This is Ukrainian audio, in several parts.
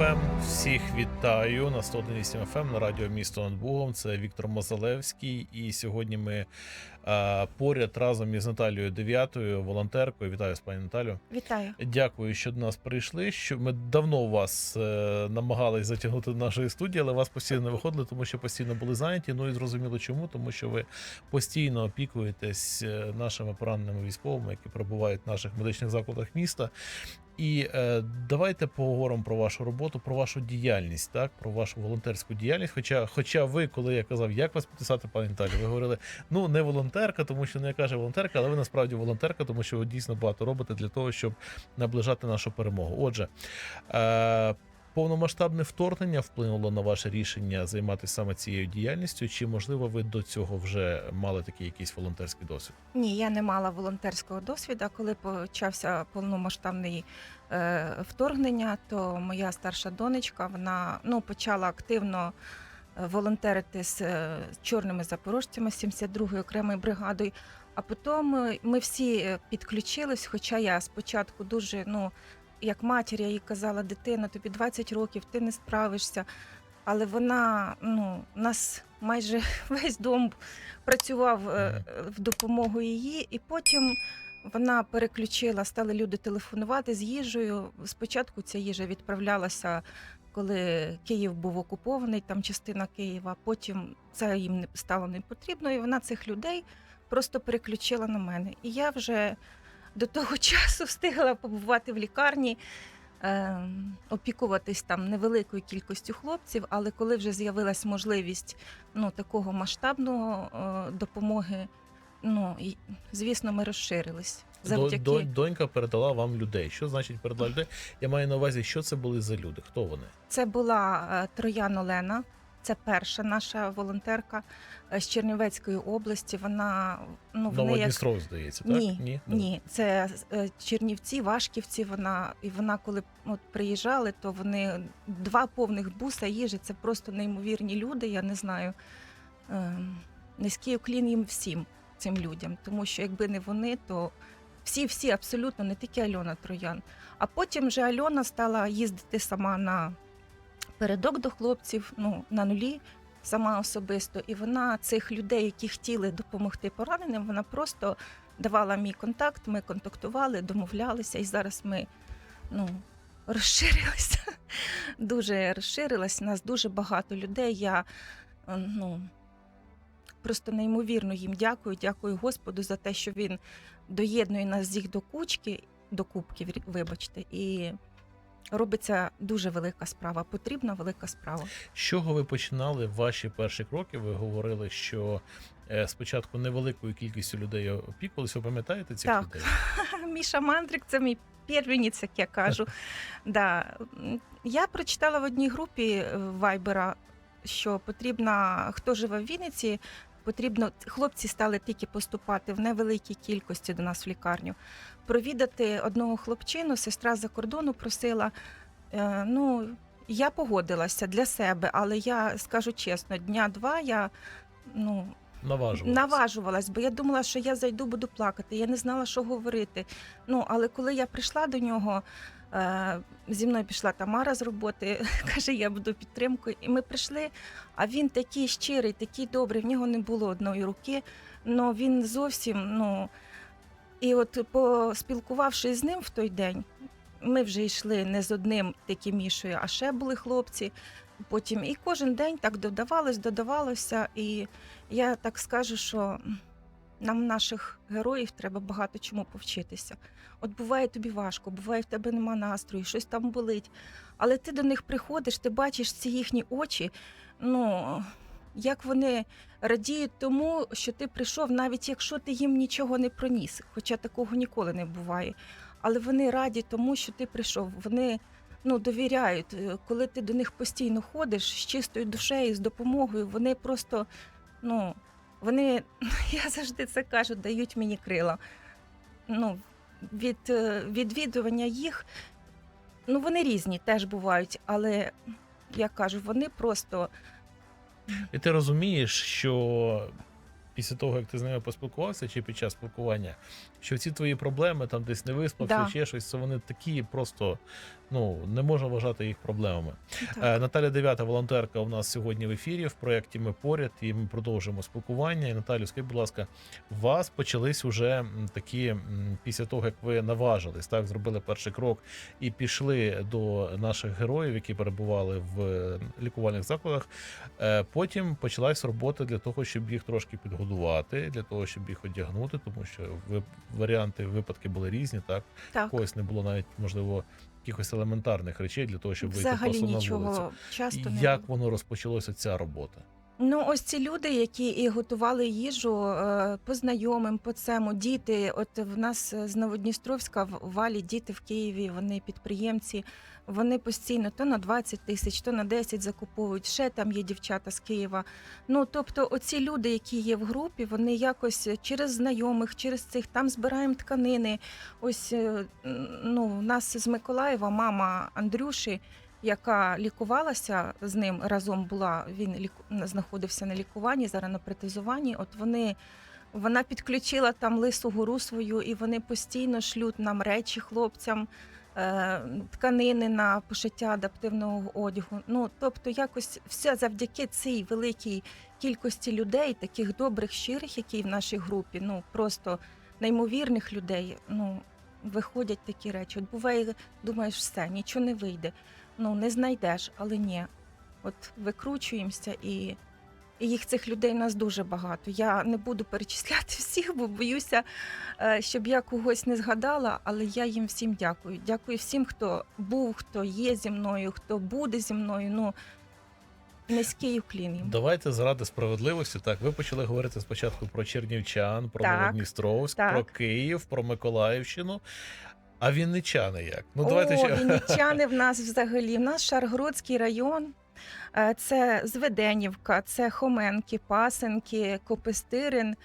FM. Всіх вітаю на 101.8 FM на радіо Місто над Богом. Це Віктор Мозалевський. І сьогодні ми е, поряд разом із Наталією Дев'ятою, волонтеркою. Вітаю з пані Наталю. Вітаю. Дякую, що до нас прийшли. Що ми давно вас е, намагались затягнути до нашої студії, але вас постійно не виходили, тому що постійно були зайняті. Ну і зрозуміло чому, тому що ви постійно опікуєтесь е, нашими пораненими військовими, які перебувають в наших медичних закладах міста. І е, давайте поговоримо про вашу роботу, про вашу діяльність, так про вашу волонтерську діяльність. Хоча, хоча ви, коли я казав, як вас підписати, пані Наталі, ви говорили, ну не волонтерка, тому що не каже волонтерка, але ви насправді волонтерка, тому що ви дійсно багато робите для того, щоб наближати нашу перемогу. Отже, е, повномасштабне вторгнення вплинуло на ваше рішення займатися саме цією діяльністю, чи можливо ви до цього вже мали такий якийсь волонтерський досвід? Ні, я не мала волонтерського досвіду. Коли почався повномасштабний вторгнення, то моя старша донечка вона ну почала активно е, волонтерити з е, чорними запорожцями 72-ї окремою бригадою. А потім е, ми всі е, підключились. Хоча я спочатку дуже ну як матір, я їй казала, дитино, тобі 20 років, ти не справишся. Але вона, ну, нас майже весь дом працював е, в допомогу її, і потім вона переключила, стали люди телефонувати з їжею. Спочатку ця їжа відправлялася, коли Київ був окупований, там частина Києва. Потім це їм стало не потрібно, і вона цих людей просто переключила на мене. І я вже до того часу встигла побувати в лікарні. е, Опікуватись там невеликою кількістю хлопців, але коли вже з'явилась можливість ну, такого масштабного е, допомоги, ну і, звісно, ми розширились. Завдяки до- донька передала вам людей. Що значить передала людей? Я маю на увазі, що це були за люди? Хто вони? це була е, Троян Олена. Це перша наша волонтерка е, з Чернівецької області. Вона ну в як Новодністров, здається, так? Ні, ні, це е, Чернівці, Вашківці. Вона і вона, коли от приїжджали, то вони два повних буса їжі. Це просто неймовірні люди. Я не знаю. Ем, Низький уклін їм всім цим людям, тому що якби не вони, то всі, всі абсолютно не тільки Альона Троян. А потім вже Альона стала їздити сама на передок до хлопців, ну на нулі. Сама особисто, і вона цих людей, які хотіли допомогти пораненим, вона просто давала мій контакт, ми контактували, домовлялися, і зараз ми ну, розширилися. Дуже розширилась. Нас дуже багато людей. Я е, ну, просто неймовірно їм дякую. Дякую Господу за те, що він доєднує нас всіх до кучки, до кубків, вибачте, і робиться дуже велика справа. Потрібна велика справа. З чого ви починали ваші перші кроки? Ви говорили, що е, спочатку невеликою кількістю людей опікувалися. Ви пам'ятаєте цих Так. людей? Міша Мандрик це мій первенець, як я кажу. да. Я прочитала в одній групі е, Вайбера, що потрібно, хто живе в Вінниці, потрібно, хлопці стали тільки поступати в невеликій кількості до нас в лікарню. Провідати одного хлопчину, сестра за кордону просила. Е, ну, я погодилася для себе, але я скажу чесно, дня-два я ну, Наважувалися. наважувалась, бо я думала, що я зайду, буду плакати. Я не знала, що говорити. Ну, але коли я прийшла до нього, зі мною пішла Тамара з роботи, каже, я буду підтримкою. І ми прийшли. А він такий щирий, такий добрий. В нього не було одної руки. але він зовсім, ну. І от поспілкувавшись з ним в той день, ми вже йшли не з одним таким мішою, а ще були хлопці. Потім і кожен день так додавалось, додавалося. І я так скажу, що нам наших героїв треба багато чому повчитися. От буває тобі важко, буває в тебе нема настрою, щось там болить. Але ти до них приходиш, ти бачиш ці їхні очі. Ну як вони радіють тому, що ти прийшов, навіть якщо ти їм нічого не проніс, хоча такого ніколи не буває. Але вони раді тому, що ти прийшов. Вони ну, довіряють. Е, Коли ти до них постійно ходиш з чистою душею, з допомогою, вони просто, ну, вони, я завжди це кажу, дають мені крила. Ну, від е, відвідування їх, ну, вони різні теж бувають, але я кажу, вони просто І ти розумієш, що після того, як ти з ними поспілкувався, чи під час спілкування, що ці твої проблеми, там десь не виспався, Да. ще щось, це вони такі просто ну не можна вважати їх проблемами. Так. Е, Наталя Дев'ята, волонтерка, у нас сьогодні в ефірі в проєкті Ми поряд і ми продовжуємо спілкування. І Наталю, скажіть, будь ласка, у вас почались уже такі після того, як ви наважились, так зробили перший крок і пішли до наших героїв, які перебували в е, лікувальних закладах. Е, Потім почалась робота для того, щоб їх трошки підгодувати, для того, щоб їх одягнути, тому що ви варіанти випадки були різні. Так так. когось не було навіть можливо якихось елементарних речей для того, щоб вийти Взагалі просто на вулицю. часто не Як було. воно розпочалося ця робота? Ну, ось ці люди, які і готували їжу е, по знайомим, по цьому, діти. От в нас з Новодністровська в Валі діти в Києві, вони підприємці, вони постійно то на 20 тисяч, то на 10 закуповують. Ще там є дівчата з Києва. Ну тобто, оці люди, які є в групі, вони якось через знайомих, через цих там збираємо тканини. Ось е, ну, у нас з Миколаєва мама Андрюші яка лікувалася з ним разом була. Він ліку... знаходився на лікуванні, зараз на протезуванні. От вони. Вона підключила там лису гору свою, і вони постійно шлють нам речі хлопцям, е, тканини на пошиття адаптивного одягу. Ну тобто, якось все завдяки цій великій кількості людей, таких добрих, щирих, які в нашій групі, ну просто неймовірних людей. Ну виходять такі речі. От буває, думаєш, все, нічого не вийде ну не знайдеш, але ні. От викручуємося і. І їх цих людей нас дуже багато. Я не буду перечисляти всіх, бо боюся, е, щоб я когось не згадала, але я їм всім дякую. Дякую всім, хто був, хто є зі мною, хто буде зі мною. Ну низький уклін їм. Давайте заради справедливості. Так, ви почали говорити спочатку про чернівчан, про Так, Новодністровськ, так. про Київ, про Миколаївщину. А вінничани як? Ну О, давайте ще вінничани в нас взагалі. В нас Шаргородський район. Е, Це Зведенівка, це Хоменки, Пасенки, Копистирин,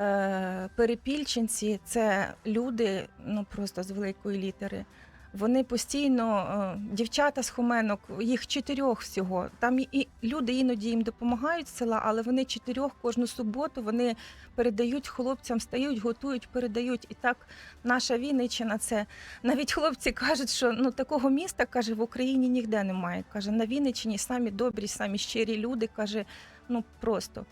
е, Перепільченці. Це люди, ну просто з великої літери. Вони постійно, е, дівчата з Хоменок, їх чотирьох всього. Там і- люди іноді їм допомагають з села, але вони чотирьох кожну суботу вони передають хлопцям, стають, готують, передають. І так наша Вінниччина це навіть хлопці кажуть, що ну такого міста каже в Україні ніде немає. Каже, на Вінниччині самі добрі, самі щирі люди. каже, ну просто.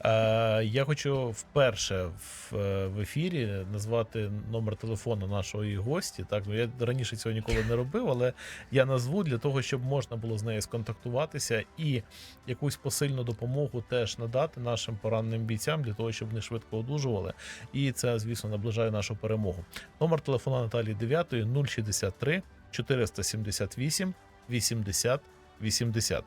Е, я хочу вперше в, е, в ефірі назвати номер телефону нашої гості. Так, ну я раніше цього ніколи не робив, але я назву для того, щоб можна було з нею сконтактуватися і якусь посильну допомогу теж надати нашим пораненим бійцям для того, щоб вони швидко одужували. І це, звісно, наближає нашу перемогу. Номер телефону Наталії 9 063 478 80 80.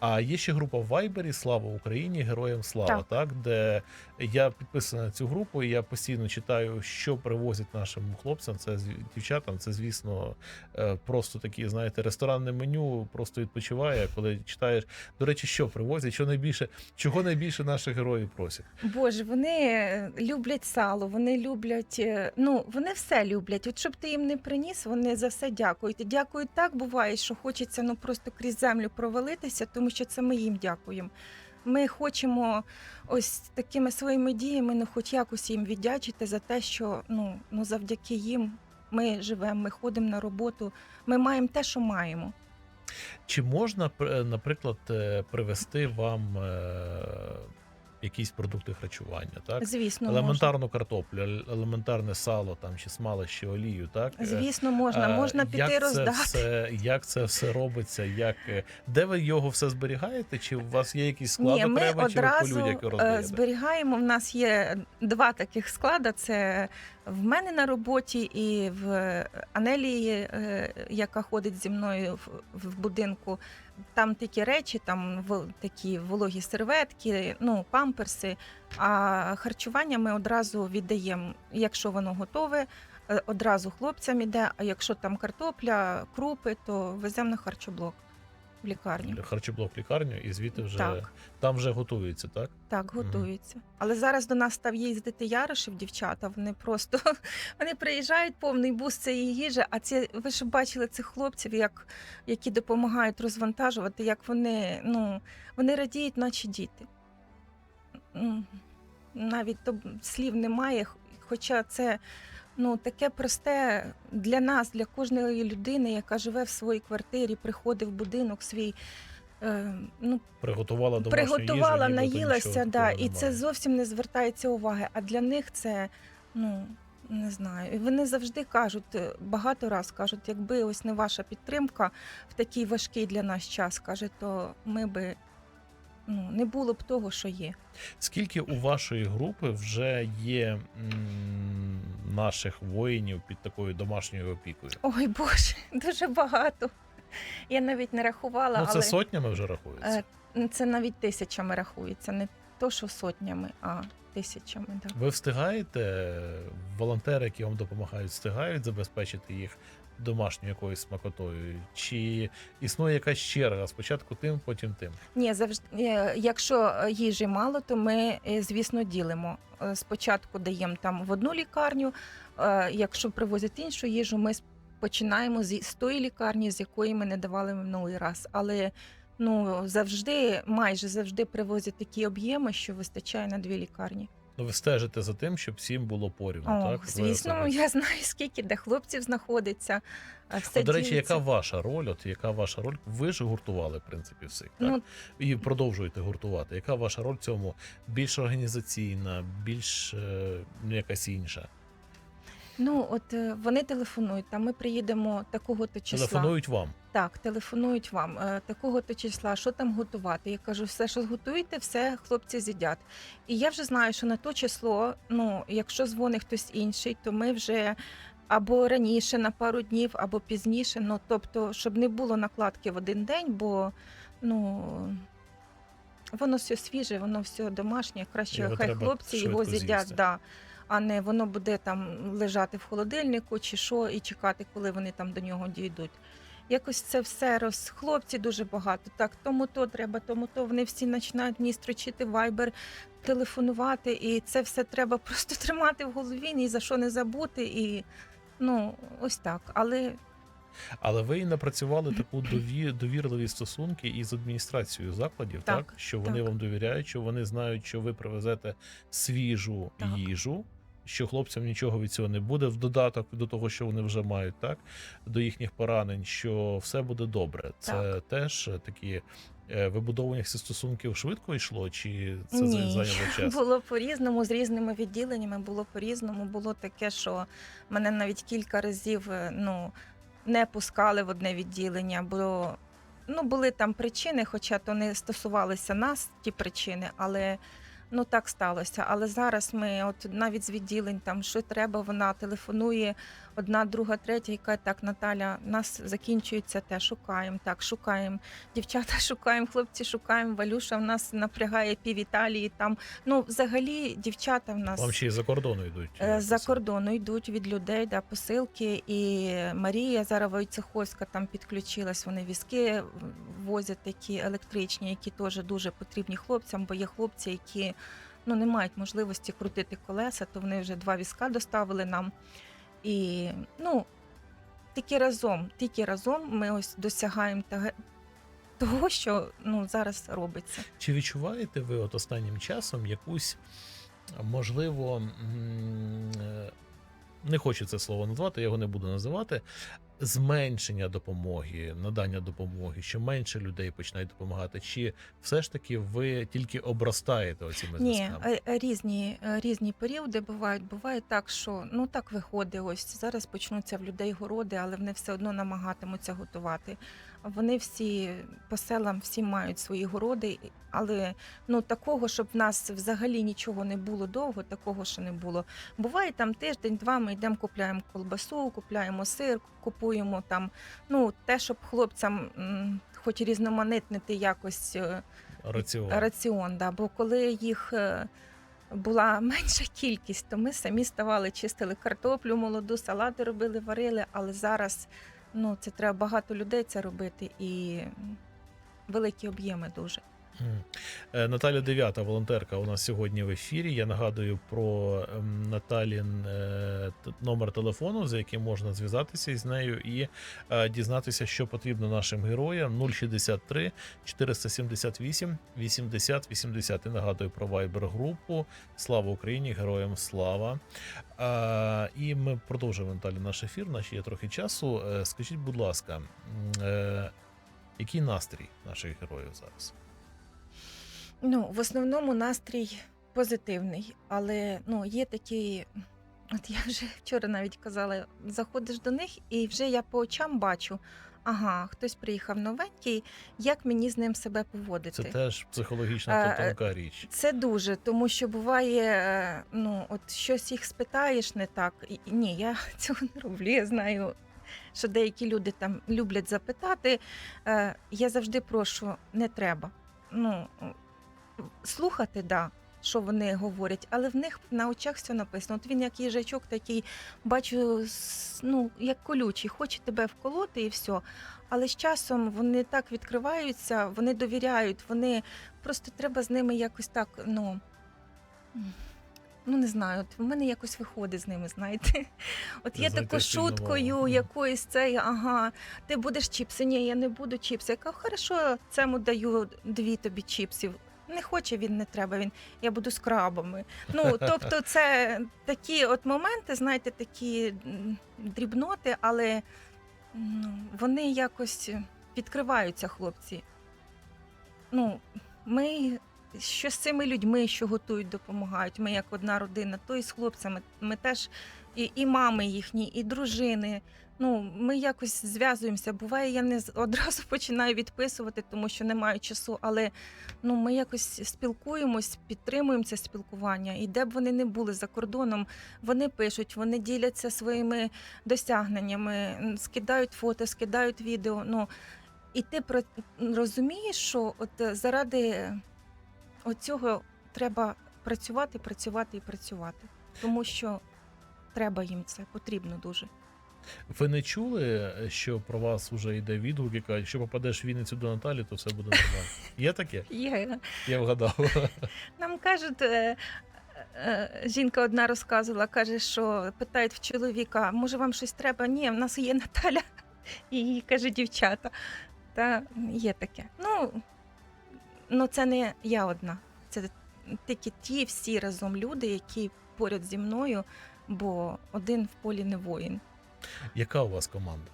А є ще група в Вайбері Слава Україні, Героям Слава, так. Так. де я підписаний на цю групу, і я постійно читаю, що привозять нашим хлопцям. Це дівчатам. Це, звісно, е, просто такі, знаєте, ресторанне меню просто відпочиває, коли читаєш. До речі, що привозять, що найбільше, чого найбільше наші герої просять. Боже, вони люблять сало, вони люблять, е, ну вони все люблять. От щоб ти їм не приніс, вони за все дякують. Дякують так буває, що хочеться ну просто крізь землю провалитися, тому що це ми їм дякуємо. Ми хочемо ось такими своїми діями, ну хоч якось їм віддячити за те, що ну, ну завдяки їм ми живемо, ми ходимо на роботу, ми маємо те, що маємо. Чи можна, пр- наприклад, привести вам е, якісь продукти харчування? Так? Звісно, можна. елементарну картоплю, елементарне сало там чи смалище олію, так Е, Звісно, можна. е, Можна піти як це роздати. все, як це все робиться? Як е, де ви його все зберігаєте? Чи у вас є якісь склад Ні, ми чи ви по одразу е, роздаєте? зберігаємо. В нас є два таких склади: це в мене на роботі і в Анелії, яка ходить зі мною в, в будинку. Там такі речі, там в- такі вологі серветки, ну памперси. А харчування ми одразу віддаємо, якщо воно готове. е, Одразу хлопцям іде, а якщо там картопля, крупи, то веземо на харчоблок в лікарню. Харчоблок в лікарню, і звідти вже Так. там вже готується, так? Так, Мгм. готуються. Але зараз до нас став їздити Ярошів, дівчата. Вони просто вони приїжджають повний бус цієї їжі. А ці ви ж бачили цих хлопців, як які допомагають розвантажувати, як вони ну вони радіють, наче діти. Навіть то слів немає, хоча це ну таке просте для нас, для кожної людини, яка живе в своїй квартирі, приходить в будинок свій. Е, ну, Приготувала домашню приготувала, нібито наїлася, да, і це зовсім не звертається уваги. А для них це, ну не знаю. І вони завжди кажуть, е, багато раз кажуть, якби ось не ваша підтримка в такий важкий для нас час, каже, то ми би ну, не було б того, що є. Скільки у вашої групи вже є м, наших воїнів під такою домашньою опікою? Ой Боже, дуже багато. Я навіть не рахувала, Ну, це але сотнями вже рахується. е, це навіть тисячами рахується, не то, що сотнями, а тисячами. Да. Ви встигаєте, волонтери, які вам допомагають, встигають забезпечити їх домашньою якоюсь смакотою? Чи існує якась черга? Спочатку тим, потім тим? Ні, завжди, е, якщо е, їжі мало, то ми, е, звісно, ділимо. Спочатку даємо там в одну лікарню. Якщо привозять іншу їжу, ми починаємо з тої лікарні, з якої ми не давали минулий раз. Але ну завжди, майже завжди привозять такі об'єми, що вистачає на дві лікарні. Ну, ви стежите за тим, щоб всім було порівну, О, так? Звісно, особисто. я знаю, скільки де хлопців знаходиться. Все От, до речі, яка ваша роль? От яка ваша роль? Ви ж гуртували, в принципі, всіх, так? Ну, і продовжуєте гуртувати. Яка ваша роль в цьому? Більш організаційна, більш е, ну, якась інша? ну от е, вони телефонують. Там ми приїдемо такого то числа. Телефонують вам. Так, телефонують вам е, такого то числа, що там готувати. Я кажу, все, що зготуєте, все хлопці з'їдять. І я вже знаю, що на то число, ну якщо дзвонить хтось інший, то ми вже або раніше на пару днів, або пізніше. Ну тобто, щоб не було накладки в один день, бо ну. Воно все свіже, воно все домашнє. Краще Його хай хлопці його з'їдять, да, а не воно буде там лежати в холодильнику чи що, і чекати, коли вони там до нього дійдуть. Якось це все роз... Хлопці дуже багато. Так, тому то треба, тому то вони всі починають мені строчити вайбер, телефонувати, і це все треба просто тримати в голові, ні за що не забути. І ну, ось так. Але Але ви і напрацювали таку дові... довірливі стосунки із адміністрацією закладів, так, Так, що вони так. вам довіряють, що вони знають, що ви привезете свіжу Так. їжу. Що хлопцям нічого від цього не буде в додаток до того, що вони вже мають, так до їхніх поранень, що все буде добре. Це Так. теж такі е, вибудовування стосунків швидко йшло, чи це Ні. зайняло час? було по-різному, з різними відділеннями було по-різному. Було таке, що мене навіть кілька разів е, ну, не пускали в одне відділення, бо ну, були там причини, хоча то не стосувалися нас, ті причини, але. Ну так сталося. Але зараз ми, от навіть з відділень, там що треба, вона телефонує одна, друга, третя, каже, так, Наталя, у нас закінчується те, шукаємо, так, шукаємо. Дівчата шукаємо, хлопці шукаємо. Валюша в нас напрягає пів Італії. Там ну взагалі дівчата в нас Вам ще й за кордону йдуть. е, за кордону йдуть від людей, да, посилки. І Марія зараз Войцеховська там підключилась. Вони візки возять такі електричні, які теж дуже потрібні хлопцям, бо є хлопці, які ну не мають можливості крутити колеса, то вони вже два візка доставили нам. І ну тільки разом, тільки разом ми ось досягаємо того- що ну зараз робиться. Чи відчуваєте ви от останнім часом якусь, можливо, е, не хочу це слово назвати, я його не буду називати. Зменшення допомоги, надання допомоги, що менше людей починають допомагати, чи все ж таки ви тільки обростаєте оціми зв'язками? е, е, різні, е, різні періоди бувають. Буває так, що ну так виходить. Ось зараз почнуться в людей городи, але вони все одно намагатимуться готувати. Вони всі по селам всі мають свої городи, але ну такого, щоб в нас взагалі нічого не було довго, такого ще не було. Буває там тиждень-два. Ми йдемо, купляємо колбасу, купляємо сир, купуємо там. Ну те, щоб хлопцям, м, хоч різноманітнити якось. е, Раціон. раціон. Да. Бо коли їх е, була менша кількість, то ми самі ставали, чистили картоплю, молоду, салати робили, варили. Але зараз ну, це треба багато людей це робити і великі об'єми дуже. Е, Наталя Дев'ята, волонтерка, у нас сьогодні в ефірі. Я нагадую про ем, Наталін е, номер телефону, за яким можна зв'язатися із нею і е, дізнатися, що потрібно нашим героям. 063 478 80 80. І нагадую про Viber групу. Слава Україні! Героям слава! І ми продовжуємо Наталі наш ефір. Наші є трохи часу. Скажіть, будь ласка, який настрій наших героїв зараз? Ну, в основному настрій позитивний, але ну, є такі. От я вже вчора навіть казала, заходиш до них, і вже я по очам бачу, ага, хтось приїхав новенький, як мені з ним себе поводити. Це теж психологічна Е, та тонка річ. Це дуже, тому що буває, е, ну от щось їх спитаєш не так. І, і ні, я цього не роблю. Я знаю, що деякі люди там люблять запитати. Е, Я завжди прошу, не треба. Ну слухати, да. Що вони говорять, але в них на очах все написано. От він як їжачок такий, бачу, с- ну як колючий, хоче тебе вколоти і все. Але з часом вони так відкриваються, вони довіряють, вони просто треба з ними якось так, ну. Ну, не знаю, от в мене якось виходить з ними, знаєте. От я Знайти таку спільну шуткою, якоюсь цей, ага, ти будеш чіпси. Ні, я не буду чіпси. Я кажу, хорошо, цьому даю дві тобі чіпсів. Не хоче він, не треба він. Я буду з крабами. Ну, тобто, це такі от моменти, знаєте, такі дрібноти, але ну, вони якось відкриваються, хлопці. Ну, ми що з цими людьми, що готують, допомагають. Ми як одна родина, то і з хлопцями. Ми теж і, і мами їхні, і дружини. Ну, ми якось зв'язуємося. Буває, я не одразу починаю відписувати, тому що не маю часу. Але ну, ми якось спілкуємось, підтримуємо це спілкування. І де б вони не були за кордоном, вони пишуть, вони діляться своїми досягненнями, скидають фото, скидають відео. Ну, і ти про розумієш, що от е, заради оцього треба працювати, працювати і працювати. Тому що треба їм це, потрібно дуже. Ви не чули, що про вас вже йде відгук, і кажуть, що попадеш в Вінницю до Наталі, то все буде нормально. Є таке? Є. Я вгадав. Нам кажуть, е, е, жінка одна розказувала, каже, що питають в чоловіка, може вам щось треба? Ні, в нас є Наталя, і їй каже дівчата. Та є таке. Ну, ну це не я одна. Це тільки ті всі разом люди, які поряд зі мною, бо один в полі не воїн. Яка у вас команда?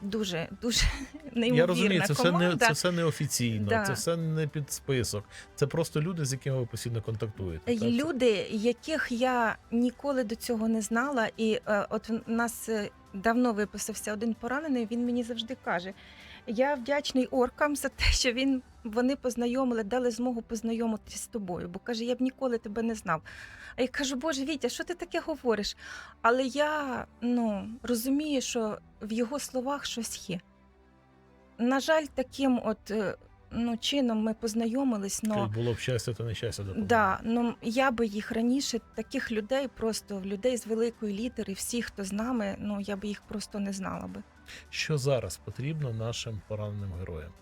Дуже, дуже неймовірна Я розумію, це все не це все неофіційно, Да. це все не під список. Це просто люди, з якими ви постійно контактуєте. Й так? Люди, яких я ніколи до цього не знала, і е, от в нас е, давно виписався один поранений. Він мені завжди каже: я вдячний оркам за те, що він вони познайомили, дали змогу познайомитися з тобою. Бо каже, я б ніколи тебе не знав. А я кажу, Боже, Вітя, що ти таке говориш? Але я ну, розумію, що в його словах щось є. На жаль, таким от е, ну, чином ми познайомились. но... Було б щастя, то нещастя допомогло. Да, ну я би їх раніше, таких людей, просто людей з великої літери, всі, хто з нами, ну я би їх просто не знала би. Що зараз потрібно нашим пораненим героям?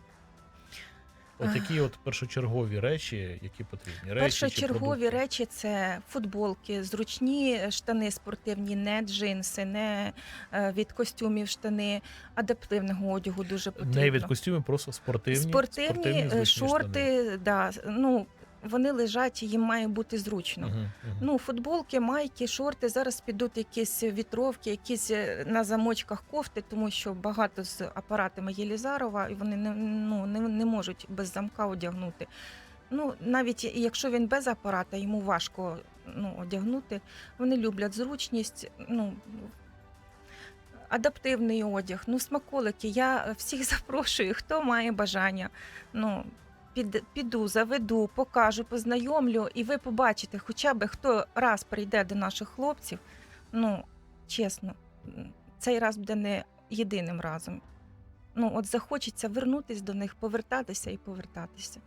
От Ах. які от першочергові речі, які потрібні? Речі Першочергові речі це футболки, зручні штани спортивні, не джинси, не е, від костюмів штани, адаптивного одягу дуже потрібно. Не від костюмів, просто спортивні, спортивні, спортивні шорти, шорти, да, ну вони лежать, їм має бути зручно. Мгм, мгм. Ну, футболки, майки, шорти. Зараз підуть якісь вітровки, якісь е, на замочках кофти, тому що багато з апаратами Єлізарова, і вони не, ну, не, не можуть без замка одягнути. Ну, навіть якщо він без апарата, йому важко ну, одягнути. Вони люблять зручність. Ну, Адаптивний одяг, ну смаколики. Я всіх запрошую, хто має бажання. Ну, під, піду, заведу, покажу, познайомлю, і ви побачите, хоча б хто раз прийде до наших хлопців. Ну, чесно, цей раз буде не єдиним разом. Ну, от захочеться вернутись до них, повертатися і повертатися.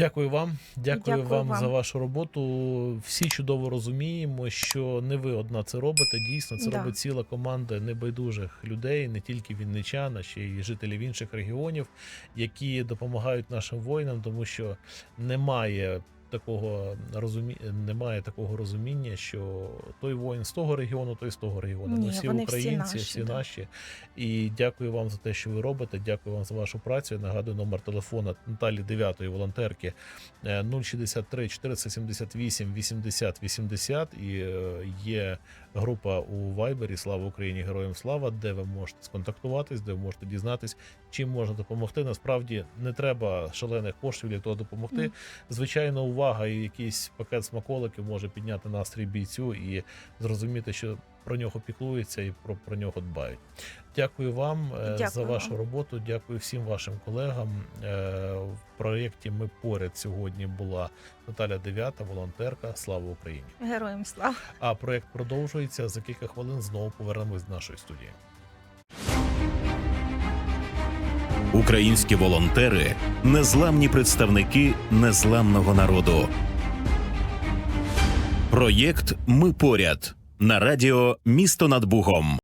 Дякую вам. Дякую, Дякую вам, вам. за вашу роботу. Всі чудово розуміємо, що не ви одна це робите. Дійсно, це Да. робить ціла команда небайдужих людей, не тільки вінничан, а ще й жителів інших регіонів, які допомагають нашим воїнам, тому що немає. Такого розумі... немає такого розуміння, що той воїн з того регіону, той з того регіону. Ми всі вони всі українці, наші, всі да. наші. І дякую вам за те, що ви робите. Дякую вам за вашу працю. Я нагадую номер телефона Наталі 9 волонтерки е, 063 478 80 80. І е, є група у Вайбері Слава Україні! Героям слава, де ви можете сконтактуватись, де ви можете дізнатись, чим можна допомогти. Насправді не треба шалених коштів для того допомогти. Звичайно, увага і якийсь пакет смаколиків може підняти настрій бійцю і зрозуміти, що про нього піклуються і про, про нього дбають. Дякую вам е, за вашу роботу. Дякую всім вашим колегам. Е, В проєкті ми поряд сьогодні була Наталя Дев'ята, волонтерка. Слава Україні! Героям слава. А проєкт продовжується за кілька хвилин. Знову повернемось до нашої студії. Українські волонтери незламні представники незламного народу. Проєкт Ми поряд на радіо Місто над Бугом.